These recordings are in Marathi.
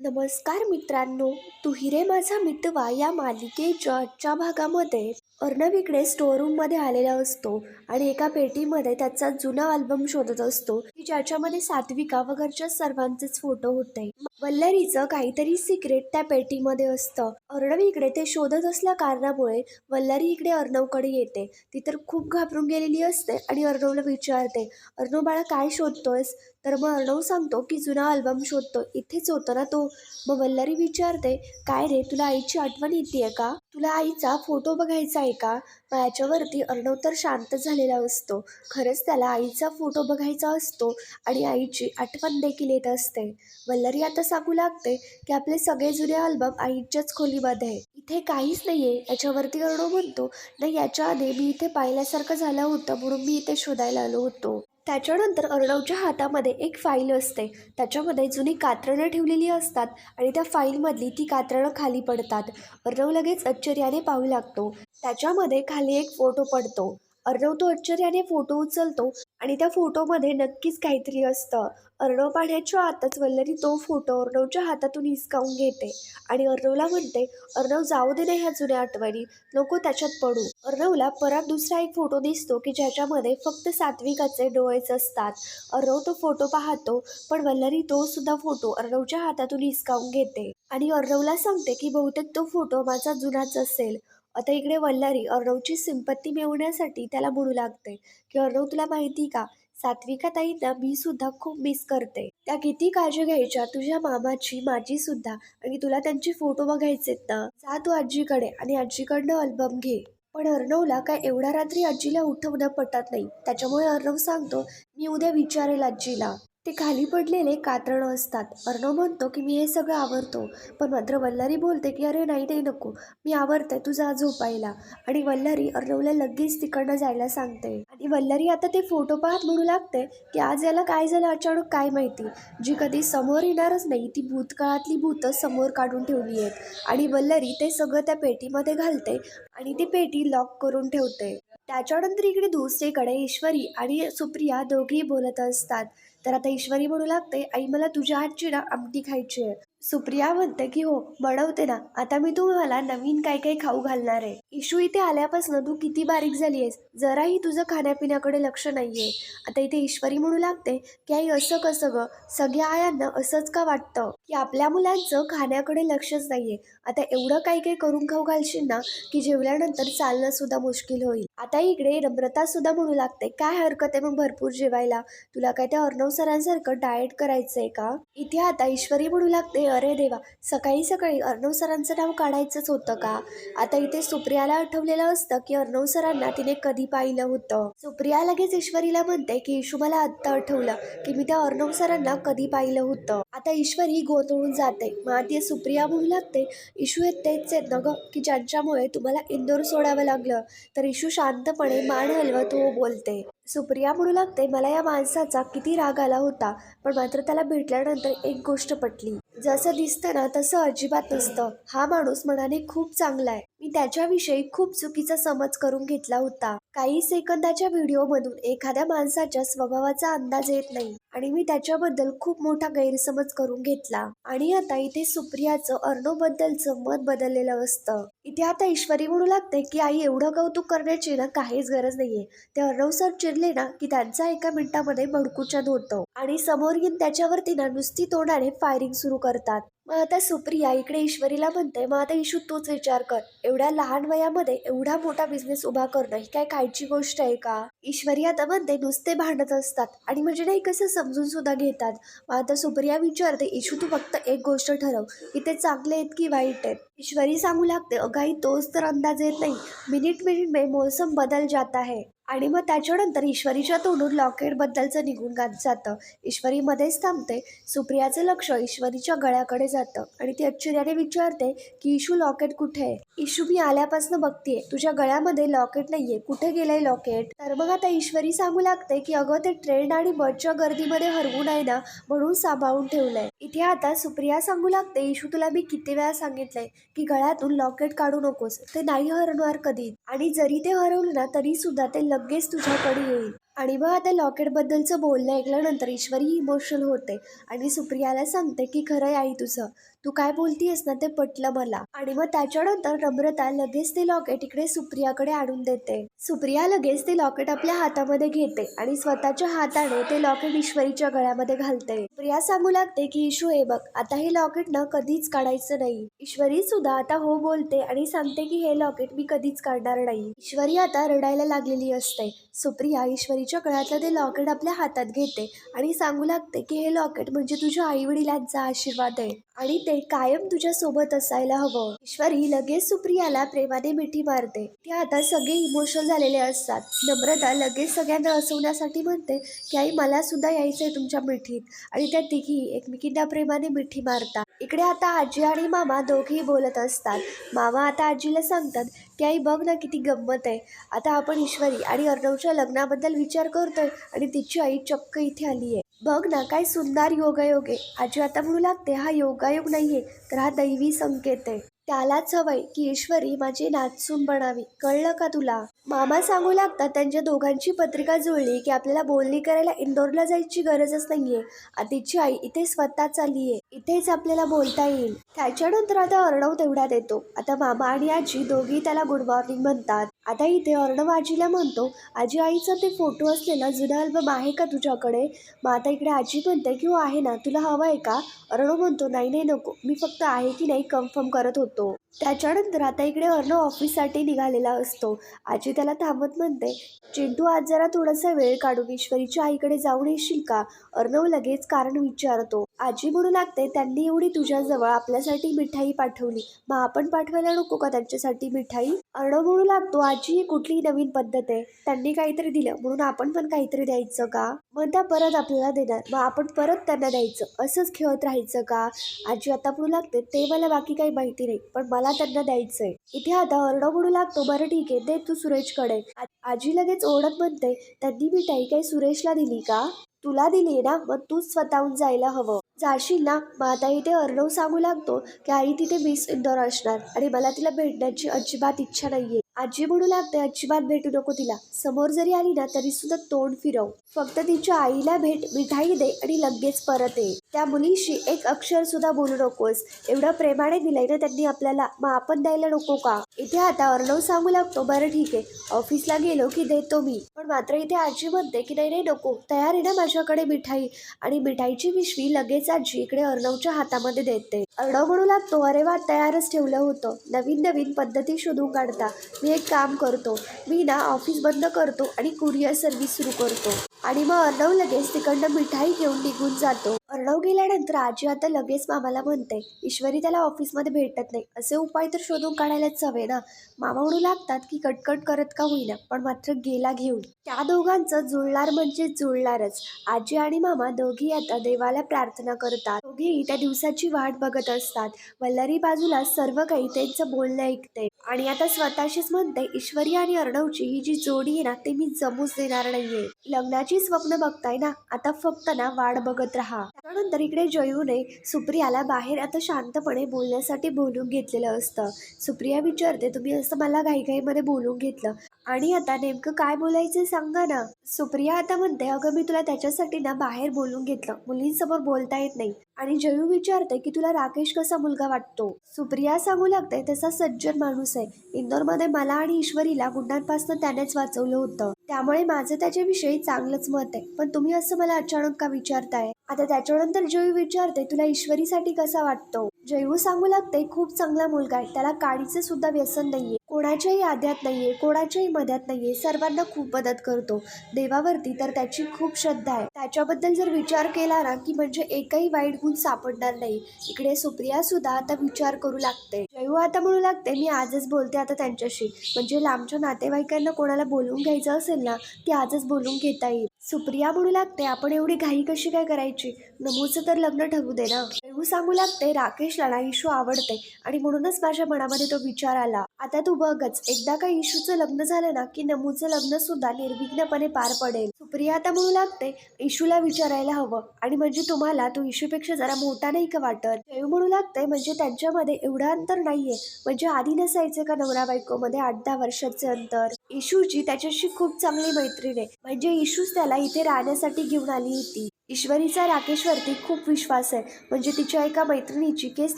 नमस्कार मित्रांनो तू हिरे माझा मितवा या मालिकेच्या आजच्या भागामध्ये. अर्णव इकडे स्टोअरूममध्ये आलेला असतो आणि एका पेटीमध्ये त्याचा जुना अल्बम शोधत असतो. की ज्याच्यामध्ये सात्विका व घरच्या सर्वांचेच फोटो होते. वल्लरीचं काहीतरी सिक्रेट त्या पेटीमध्ये असतं. अर्णव इकडे ते शोधत असल्या कारणामुळे वल्लरी इकडे अर्णवकडे येते. ती तर खूप घाबरून गेलेली असते आणि अर्णवला विचारते अर्णव बाळा काय शोधतोयस? तर मग अर्णव सांगतो की जुना अल्बम शोधतो इथेच होतो ना तो. मग वल्लरी विचारते काय रे तुला आईची आठवण येते का? तुला आईचा फोटो बघायचा आहे का? मग याच्यावरती अर्णव तर शांत झालेला असतो. खरंच त्याला आईचा फोटो बघायचा असतो आणि आईची आठवण देखील येत असते. वल्लरी आता सांगू लागते की आपले सगळे जुने अल्बम आईच्याच खोलीमध्ये आहे. इथे काहीच नाही आहे याच्यावरती अर्णव म्हणतो नाही याच्या आधी मी इथे पाहिल्यासारखं झालं होतं म्हणून मी इथे शोधायला आलो होतो. त्याच्यानंतर अर्णवच्या हातामध्ये एक फाईल असते. त्याच्यामध्ये जुनी कात्रणं ठेवलेली असतात आणि त्या फाईलमधली ती कात्रणं खाली पडतात. अर्णव लगेच आश्चर्याने पाहू लागतो. त्याच्यामध्ये खाली एक फोटो पडतो. अर्णव तो आश्चर्याने फोटो उचलतो आणि त्या फोटोमध्ये नक्कीच काहीतरी असतं. अर्णव पाण्याच्या आतच वल्लरी तो फोटो अर्णवच्या हातातून हिसकावून घेते आणि अर्णवला म्हणते अर्णव जाऊ दे ना ह्या जुन्या आठवणी नको त्याच्यात पडू. अर्णवला परत दुसरा एक फोटो दिसतो की ज्याच्यामध्ये फक्त सात्विकाचे डोळेच असतात. अर्णव तो फोटो पाहतो पण वल्लरी तो सुद्धा फोटो अर्णवच्या हातातून हिसकावून घेते आणि अर्णवला सांगते की बहुतेक तो फोटो माझा जुनाच असेल. आता इकडे वल्लारी अर्णवची सिंपत्ती मिळवण्यासाठी त्याला म्हणू लागते की अर्णव तुला माहिती का? सात्विका ताईंना मी सुद्धा खूप मिस करते. त्या किती काळजी घ्यायच्या? तुझ्या मामाची माझी सुद्धा. आणि तुला त्यांचे फोटो बघायचेत ना? जा तू आजीकडे आणि आजीकडनं अल्बम घे. पण अर्णवला काय एवढ्या रात्री आजीला उठवणं पटत नाही. त्याच्यामुळे अर्णव सांगतो मी उद्या विचारेल आजीला. ते खाली पडलेले कातरणं असतात. अर्णव म्हणतो की मी हे सगळं आवरतो. पण मात्र वल्लारी बोलते की अरे नाही नाही नको. मी आवरते. तू जा झोपायला. आणि वल्लारी अर्णवला लगेच तिकडनं जायला सांगते. आणि वल्लारी आता ते फोटो पाहत म्हणू लागते की आज याला काय झालं? अचानक काय माहिती? जी कधी समोर येणारच नाही ती भूतकाळातली भूतं समोर काढून ठेवली आहेत. आणि वल्लारी ते सगळं त्या पेटीमध्ये घालते आणि ती पेटी लॉक करून ठेवते. त्याच्यानंतर इकडे दुसरीकडे ईश्वरी आणि सुप्रिया दोघेही बोलत असतात. तर आता ईश्वरी म्हणू लागते आई मला तुझ्या हातची ना आमटी खायची आहे. सुप्रिया म्हणते की हो बनवते ना. आता मी तुम्हाला नवीन काय काय खाऊ घालणार आहे. इशू इथे आल्यापासून तू किती बारीक झाली आहेस जराही तुझं खाण्यापिण्याकडे लक्ष नाहीये. आता इथे ईश्वरी म्हणू लागते की आई असं कसं ग? सगळ्या आयांना असंच का वाटतं की आपल्या मुलांचं खाण्याकडे लक्षच नाहीये? आता एवढं काही काही करून खाऊ घालशील ना की जेवल्यानंतर चालणं सुद्धा मुश्किल होईल. आता इकडे नम्रता सुद्धा म्हणू लागते काय हरकत आहे मग भरपूर जेवायला? तुला काय त्या अर्णव सरांसारखं डाएट करायचंय का? इथे आता ईश्वरी म्हणू लागते अरे देवा सकाळी सकाळी अर्णव सरांचं नाव काढायचंच होतं का? आता इथे सुप्रियाला आठवलेलं असतं की अर्णव सरांना तिने कधी पाहिलं होतं. सुप्रिया लगेच ईश्वरीला म्हणते की इशू मला आत्ता आठवलं की मी त्या अर्णव सरांना कधी पाहिलं होतं. आता ईश्वरी गोंधळून जाते. मग आधी सुप्रिया म्हणू लागते इशू हे तेच आहेत ना ग की ज्यांच्यामुळे तुम्हाला इंदोर सोडावं लागलं. तर इशू शांतपणे मान हलवत हो बोलते. सुप्रिया म्हणू लागते मला या माणसाचा किती राग आला होता पण मात्र त्याला भेटल्यानंतर एक गोष्ट पटली. जसं दिसतं ना तसं अजिबात नसतं. हा माणूस मनाने खूप चांगला आहे. मी त्याच्याविषयी खूप चुकीचा समज करून घेतला होता. काही सेकंदाच्या व्हिडिओमधून एखाद्या माणसाच्या स्वभावाचा अंदाज येत नाही आणि मी त्याच्याबद्दल खूप मोठा गैरसमज करून घेतला. आणि आता इथे सुप्रियाचं अर्णव बद्दलचं मत बदललेलं असतं. इथे आता ईश्वरी म्हणू लागते की आई एवढं कौतुक करण्याची ना काहीच गरज नाहीये. ते अर्णव सर चिरले ना की त्यांचा एका मिनिटामध्ये भडकुचन होतं. आणि समोर येऊन त्याच्यावरती ना नुसती तोंडाने फायरिंग सुरू करतात. मग आता सुप्रिया इकडे ईश्वरीला म्हणते मग आता इशू तूच विचार कर. एवढ्या लहान वयामध्ये एवढा मोठा बिझनेस उभा करणं ही काय काळची गोष्ट आहे का? ईश्वरी आता म्हणते नुसते भांडत असतात आणि म्हणजे नाही कसं समजून सुद्धा घेतात. मग आता सुप्रिया विचारते इशू तू फक्त एक गोष्ट ठरव. की ते चांगले आहेत की वाईट आहेत? ईश्वरी सांगू लागते अगाई तोच तर अंदाज येत नाही. मिनिट मिनिट में मौसम बदल जाता है आणि मग त्याच्यानंतर ईश्वरीच्या तोंडून लॉकेटबद्दलचं निघून गात जातं. ईश्वरीमध्येच थांबते. सुप्रियाचं लक्ष ईश्वरीच्या गळ्याकडे जातं. आणि ती आश्चर्याने विचारते की इशू लॉकेट कुठे आहे? इशू मी आल्यापासून बघतीये. तुझ्या गळ्यामध्ये लॉकेट नाहीये. कुठे गेलंय लॉकेट तर मग आता ईश्वरी सांगू लागते की अगं ते ट्रेन आणि बसच्या गर्दीमध्ये हरवून आहे ना म्हणून सांभाळून ठेवलंय. इथे आता सुप्रिया सांगू लागते इशू तुला मी किती वेळा सांगितलंय की गळ्यातून लॉकेट काढू नकोस. ते नाही हरवणार कधी आणि जरी ते हरवलं ना तरी सुद्धा ते लगेच तुझ्याकडे येईल. आणि मग आता लॉकेटबद्दलचं बोलणं ऐकल्यानंतर ईश्वरी इमोशनल होते. आणि सुप्रियाला सांगते की खरं आई तुझं. तू काय बोलतीयस ना ते पटलं मला. आणि मग त्याच्यानंतर नम्रता लगेच ते लॉकेट इकडे सुप्रियाकडे आणून देते. सुप्रिया लगेच ते लॉकेट आपल्या हातामध्ये घेते आणि स्वतःच्या हाताने ते लॉकेट ईश्वरीच्या गळ्यामध्ये घालते. प्रिया सांगू लागते की ईशू हे बघ आता हे लॉकेट ना कधीच काढायचं नाही. ईश्वरी सुद्धा आता हो बोलते आणि सांगते की हे लॉकेट मी कधीच काढणार नाही. ईश्वरी आता रडायला लागलेली असते. सुप्रिया ईश्वरीच्या गळ्यातलं ते लॉकेट आपल्या हातात घेते आणि सांगू लागते की हे लॉकेट म्हणजे तुझ्या आई वडिलांचा आशीर्वाद आहे. आणि ते कायम तुझ्या सोबत असायला हवं. ईश्वरी लगेच सुप्रियाला प्रेमाने मिठी मारते. ते आता सगळे इमोशनल झालेले असतात. नम्रता लगेच सगळ्यांना हसवण्यासाठी म्हणते की आई मला सुद्धा यायचंय तुमच्या मिठीत. आणि त्या तिघी एकमेकींना प्रेमाने मिठी मारतात. इकडे आता आजी आणि मामा दोघेही बोलत असतात. मामा आता आजीला सांगतात की आई बघ ना किती गंमत आहे. आता आपण ईश्वरी आणि अर्णवच्या लग्नाबद्दल विचार करतोय आणि तिची आई चक्क इथे आली आहे बघ ना काय सुंदर योगायोग आहे. आजी आता म्हणू लागते हा योगायोग नाहीये तर हा दैवी संकेत आहे. त्यालाच हवंय की ईश्वरी माझी नाचून बनावी. कळलं का तुला? मामा सांगू लागतात त्यांच्या दोघांची पत्रिका जुळली की आपल्याला बोलणी करायला इंदोरला जायची गरजच नाहीये. आधीची आई इथे स्वतःच आली आहे. इथेच आपल्याला बोलता येईल. त्याच्यानंतर आता अर्णव तेवढा देतो आता मामा आणि आजी दोघी त्याला गुड मॉर्निंग म्हणतात. आता इथे अर्णव आजीला म्हणतो आजी आईचा ते फोटो असलेला जुना अल्बम आहे का तुझ्याकडे? मग आता इकडे आजी म्हणते की हो आहे ना. तुला हवं आहे का? अर्णव म्हणतो नाही नाही नको. मी फक्त आहे की नाही कन्फर्म करत होतो. त्याच्यानंतर आता इकडे अर्णव ऑफिससाठी निघालेला असतो. आजी त्याला थांबत म्हणते चिंटू आज जरा थोडासा वेळ काढून ईश्वरीच्या आईकडे जाऊन येशील का? अर्णव लगेच कारण विचारतो. आजी म्हणू लागते त्यांनी एवढी तुझ्याजवळ आपल्यासाठी मिठाई पाठवली. मग आपण पाठवायला नको का त्यांच्यासाठी मिठाई? अर्णव म्हणू लागतो आजी ही कुठली नवीन पद्धत आहे त्यांनी काहीतरी दिलं म्हणून आपण पण काहीतरी द्यायचं का? मग त्या परत आपल्याला देणार मग आपण परत त्यांना द्यायचं असंच खेळत राहायचं का? आजी आता म्हणू लागते ते मला बाकी काही माहिती नाही पण मला त्यांना द्यायचंय. इथे आता अर्णव म्हणू लागतो बरं ठीक आहे दे तू सुरेशकडे. आजी लगेच ओढत म्हणते त्यांनी मिठाई काही सुरेशला दिली का? तुला दिली ना मग तूच स्वतःहून जायला हवं. जाशील ना मग आता इथे अर्णव सांगू लागतो की आई तिथे मिस इंदोर असणार आणि मला तिला भेटण्याची अजिबात इच्छा नाहीये. आजी म्हणू लागते अजिबात भेटू नको तिला. समोर जरी आली ना तरी सुद्धा तोंड फिरव. फक्त तिच्या आईला भेट मिठाई दे आणि लगेच परत ये. त्या मुलीशी एक अक्षर सुद्धा बोलू नकोस. एवढं प्रेमाने दिलंय ना त्यांनी आपल्याला मग आपण द्यायला नको का? इथे आता अर्णव सांगू लागतो बरं ठीक आहे. ऑफिसला गेलो की देतो मी. पण मात्र इथे आजी म्हणते की नाही नाही नको. तयार आहे ना माझ्याकडे मिठाई. आणि मिठाईची पिशवी लगेच आजी इकडे अर्णवच्या हातामध्ये देते. अर्णव लागतो अरे वा तयारच ठेवलं होतं. नवीन नवीन पद्धती शोधून काढता. मी एक काम करतो. मी ना ऑफिस बंद करतो आणि कुरिअर सर्व्हिस सुरू करतो. आणि मग अर्णव लगेच तिकडनं मिठाई घेऊन निघून जातो. अर्णव गेल्यानंतर आजी आता लगेच मामाला म्हणते ईश्वरी त्याला ऑफिसमध्ये भेटत नाही. असे उपाय तर शोधून काढायलाच हवे ना. मामा म्हणू लागतात की कटकट करत का होईना पण मात्र गेला घेऊन. त्या दोघांचं जुळणार म्हणजे जुळणारच. आजी आणि मामा दोघी आता देवाला प्रार्थना करतात. दोघेही त्या दिवसाची वाट बघत असतात. वल्लरी बाजूला सर्व काही त्यांचं बोलणं ऐकते. आणि आता स्वतःशीच म्हणते ईश्वरी आणि अर्णवची ही जी जोडी आहे ना ते मी जमूच देणार नाहीये. लग्नाची स्वप्न बघताय ना आता फक्त ना वाट बघत राहा. त्यानंतर इकडे जयूने सुप्रियाला बाहेर आता शांतपणे बोलण्यासाठी बोलून घेतलेलं असतं. सुप्रिया विचारते तुम्ही असं मला घाईघाईमध्ये बोलून घेतलं आणि आता नेमकं काय बोलायचं सांगा ना. सुप्रिया आता म्हणते अगं मी तुला त्याच्यासाठी ना बाहेर बोलून घेतलं. मुलींसमोर बोलता येत नाही. आणि जयू विचारते की तुला राकेश कसा मुलगा वाटतो? सुप्रिया सांगू लागते तसा सज्जन माणूस आहे. इंदोरमध्ये मला आणि ईश्वरीला गुंडांपासून त्यानेच वाचवलं होतं. त्यामुळे माझं त्याच्याविषयी चांगलंच मत आहे. पण तुम्ही असं मला अचानक का विचारताय? आता त्याच्यानंतर जयू विचारते तुला ईश्वरीसाठी कसा वाटतो? जयू सांगू लागते खूप चांगला मुलगा आहे. त्याला काडीचं सुद्धा व्यसन नाहीये. कोणाच्याही आद्यात नाहीये कोणाच्याही मध्यात आहे सर्वांना खूप मदत करतो. देवावरती तर त्याची खूप श्रद्धा आहे. त्याच्याबद्दल जर विचार केला ना की म्हणजे एकही वाईट गुण सापडणार नाही. इकडे सुप्रिया सुद्धा आता विचार करू लागते. जयू आता म्हणू लागते मी आजच बोलते आता त्यांच्याशी. म्हणजे लांबच्या नातेवाईकांना कोणाला बोलवून घ्यायचं असेल ना ते आजच बोलून घेता येईल. सुप्रिया म्हणू लागते आपण एवढी घाई कशी काय करायची? नमूचं तर लग्न ठरवू दे ना. देऊ सांगू लागते राकेशला ना इशू आवडते आणि म्हणूनच माझ्या मनामध्ये तो विचार आला. आता तू बघच एकदा का इशूचं लग्न झालं ना की नमूचं लग्न सुद्धा निर्विघ्नपणे पार पडेल. सुप्रिया आता म्हणू लागते इशूला विचारायला हवं आणि म्हणजे तुम्हाला तो इशूपेक्षा जरा मोठा नाही का वाटत? देऊ म्हणू लागते म्हणजे त्यांच्यामध्ये एवढं अंतर नाहीये. म्हणजे आधी नसायचं का नवरा बायकोमध्ये आठ दहा वर्षाचे अंतर? इशूची त्याच्याशी खूप चांगली मैत्रीण आहे. म्हणजे इशूच त्याला इथे राहण्यासाठी घेऊन आली होती. ईश्वरीचा राकेशवरती खूप विश्वास आहे. म्हणजे तिच्या एका मैत्रिणीची केस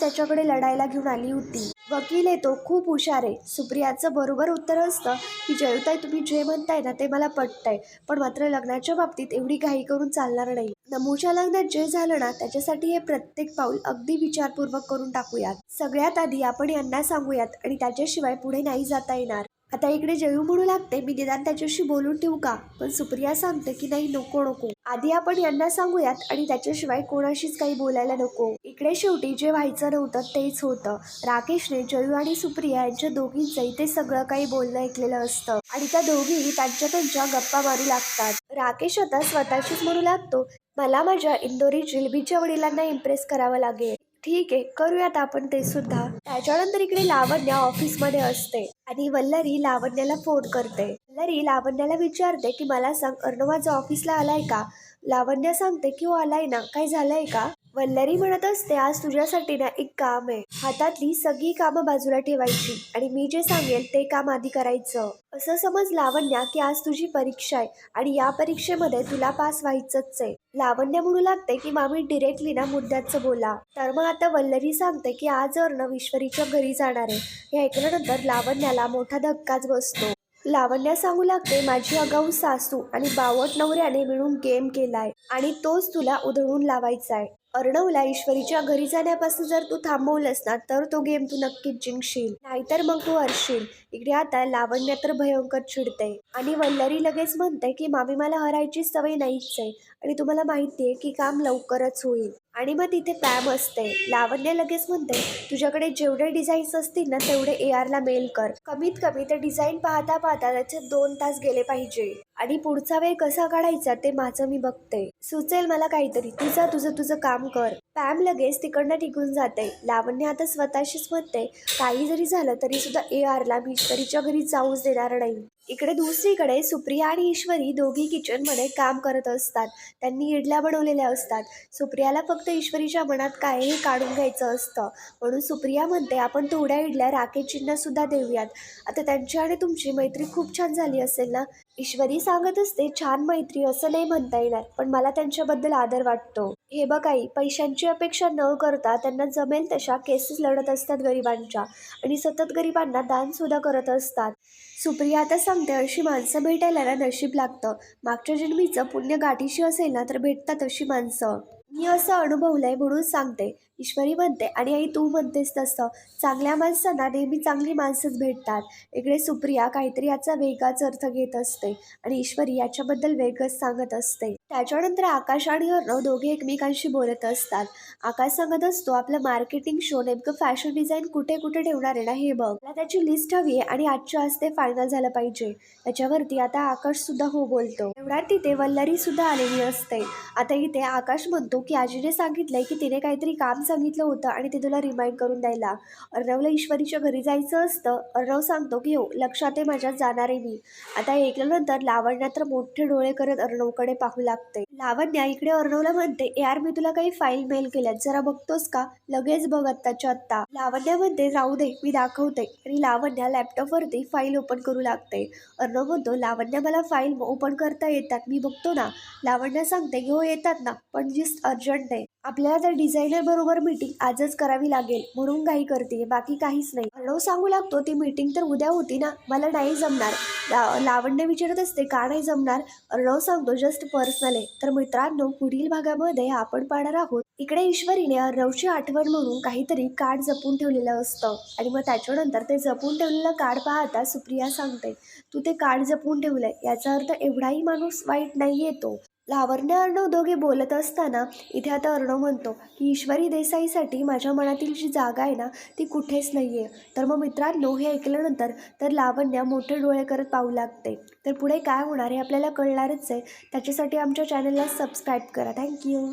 त्याच्याकडे लढायला घेऊन आली होती. वकील येतो खूप हुशार आहे. सुप्रियाचं बरोबर उत्तर असतं की जयताई तुम्ही जे म्हणताय ना ते मला पटतंय. पण मात्र लग्नाच्या बाबतीत एवढी घाई करून चालणार नाही. नमूच्या लग्नात जे झालं ना त्याच्यासाठी हे प्रत्येक पाऊल अगदी विचारपूर्वक करून टाकूयात. सगळ्यात आधी आपण यांना सांगूयात आणि त्याच्याशिवाय पुढे नाही जाता येणार. आता इकडे जयू म्हणू लागते मी निदान त्याच्याशी बोलून ठेवू का? पण सुप्रिया सांगते की नाही नको नको. आधी आपण यांना सांगूयात आणि त्याच्याशिवाय कोणाशीच काही बोलायला नको. इकडे शेवटी जे व्हायचं नव्हतं तेच होतं. राकेशने जयू आणि सुप्रिया यांच्या दोघींचं इथे सगळं काही बोलणं ऐकलेलं असतं. आणि त्या दोघीही त्यांच्या त्यांच्या गप्पा मारू लागतात. राकेश आता स्वतःशीच म्हणू लागतो मला माझ्या इंदोरी जिलबीच्या वडिलांना इम्प्रेस करावं लागेल. ठीक आहे करूयात आपण ते सुद्धा. त्याच्यानंतर इकडे लावण्या ऑफिसमध्ये असते आणि वल्लरी लावण्याला फोन करते. वल्लरी लावण्याला विचारते की मला सांग अर्णवाचा ऑफिसला आलाय का? लावण्य सांगते की हो आलाय ना. काय झालंय का? वल्लरी म्हणत असते आज तुझ्यासाठी ना एक काम आहे. हातातली सगळी कामं बाजूला ठेवायची आणि मी जे सांगेल ते काम आधी करायचं. असं समज लावण्या की आज तुझी परीक्षा आहे आणि या परीक्षेमध्ये तुला पास व्हायचंच आहे. लावण्य म्हणू लागते की मामी डिरेक्टली ना मुद्द्याचं बोला. तर मग आता वल्लरी सांगते की आज अर्णव ईश्वरीच्या घरी जाणार आहे. हे ऐकल्यानंतर लावण्याला मोठा धक्काच बसतो. लावण्या सांगू लागते माझी अगाऊ सासू आणि बावट नवऱ्याने मिळून गेम केलाय आणि तोच तुला उधळून लावायचा आहे अर्णवला ईश्वरीच्या घरी जाण्यापासून जर तू थांबवलंस ना तर तो गेम तू नक्कीच जिंकशील. नाहीतर मग तू हरशील. इकडे आता लावण्या तर भयंकर चिडते. आणि वल्लरी लगेच म्हणते की मामी मला हरायची सवय नाहीच आहे आणि तुम्हाला माहिती आहे की काम लवकरच होईल. आणि मग तिथे पॅम असते. लावण्य लगेच म्हणते तुझ्याकडे जेवढे डिझाईन्स असतील ना तेवढे ए आरला मेल कर. कमीत कमी ते डिझाईन पाहता पाहता त्याचे दोन तास गेले पाहिजे. आणि पुढचा वेळ कसा काढायचा ते माझं मी बघते. सुचेल मला काहीतरी. तुझं तुझं तुझं काम कर. पॅम लगेच तिकडनं टिकून जाते. लावण्य आता स्वतःशीच म्हणते. काही जरी झालं तरी सुद्धा ए आरला मी ईश्वरीच्या घरी जाऊच देणार नाही. इकडे दुसरीकडे सुप्रिया आणि ईश्वरी दोघी किचनमध्ये काम करत असतात. त्यांनी इडल्या बनवलेल्या असतात. सुप्रियाला फक्त ईश्वरीच्या मनात काहीही काढून घ्यायचं असतं. म्हणून सुप्रिया म्हणते आपण थोड्या इडल्या राकेशजींना सुद्धा देऊयात. आता त्यांची आणि तुमची मैत्री खूप छान झाली असेल ना? ईश्वरी सांगत असते छान मैत्री असं नाही म्हणता येणार पण मला त्यांच्याबद्दल आदर वाटतो. हे बघाई पैशांची अपेक्षा न करता त्यांना जमेल तशा केसेस लढत असतात गरिबांच्या आणि सतत गरिबांना दानसुद्धा करत असतात. सुप्रिया आता सांगते अशी माणसं भेटायला ना नशीब लागतं. मागच्या जन्मीचं पुण्य गाठीशी असेल ना तर भेटतात अशी माणसं. मी असं अनुभवलंय म्हणून सांगते. ईश्वरी म्हणते आणि आई तू म्हणतेस तसं. चांगल्या माणसांना नेहमी चांगली माणसंच भेटतात. इकडे सुप्रिया काहीतरी याचा वेगळाच अर्थ घेत असते आणि ईश्वरी याच्याबद्दल वेगळंच सांगत असते. त्याच्यानंतर आकाश आणि अर्णव दोघे एकमेकांशी बोलत असतात. आकाश सांगत असतो आपलं मार्केटिंग शो नेमकं फॅशन डिझाईन कुठे कुठे ठेवणार आहे ना हे बघ. मला त्याची लिस्ट हवी आहे आणि आजच्या आज ते फायनल झालं पाहिजे. त्याच्यावरती आता आकाश सुद्धा हो बोलतो. एवढ्यात तिथे वल्लरी सुद्धा आलेली असते. आता इथे आकाश म्हणतो की आजीने सांगितलंय की तिने काहीतरी काम सांगितलं होतं आणि ते तुला रिमाइंड करून द्यायला. अर्णवला ईश्वरीच्या घरी जायचं असतं. अर्णव सांगतो की हो लक्षात आहे माझ्यात जाणार आहे मी. आता ऐकल्यानंतर लावण्या तर मोठे डोळे करत अर्णवकडे पाहू लागते. लावण्या इकडे अर्णवला म्हणते यार मी तुला काही फाईल मेल केल्यात. जरा बघतोस का? लगेच बघ आत्ताच्या आत्ता. लावण्या म्हणते राहू दे मी दाखवते. आणि लावण्या लॅपटॉपवरती फाईल ओपन करू लागते. अर्णव म्हणतो लावण्या मला फाईल ओपन करता येतात. मी बघतो ना. लावण्या सांगते की हो येतात ना पण जस्ट अर्जंट आहे. आपल्याला त्या डिझायनर बरोबर मीटिंग आजच करावी लागेल म्हणून काही करते बाकी काहीच नाही. अर्णव सांगू लागतो ती मीटिंग तर उद्या होती ना मला नाही जमणार. ला लावण्य विचारत असते का नाही जमणार? अर्णव सांगतो जस्ट पर्सनल आहे. तर मित्रांनो पुढील भागामध्ये आपण पाहणार आहोत इकडे ईश्वरीने अर्णवची आठवण म्हणून काहीतरी कार्ड जपून ठेवलेलं असतं. आणि मग त्याच्यानंतर ते जपून ठेवलेलं कार्ड पाहता सुप्रिया सांगते तू ते कार्ड जपून ठेवलंय याचा अर्थ एवढाही माणूस वाईट नाही येतो लावण्य अर्णव दोघे बोलत असताना इथे आता अर्णव म्हणतो की ईश्वरी देसाईसाठी माझ्या मनातील जी जागा आहे ना ती कुठेच नाही आहे तर मग मित्रांनो हे ऐकल्यानंतर तर लावण्या मोठे डोळे करत पाहू लागते. तर पुढे काय होणार हे आपल्याला कळणारच आहे. त्याच्यासाठी आमच्या चॅनलला सबस्क्राईब करा. थँक्यू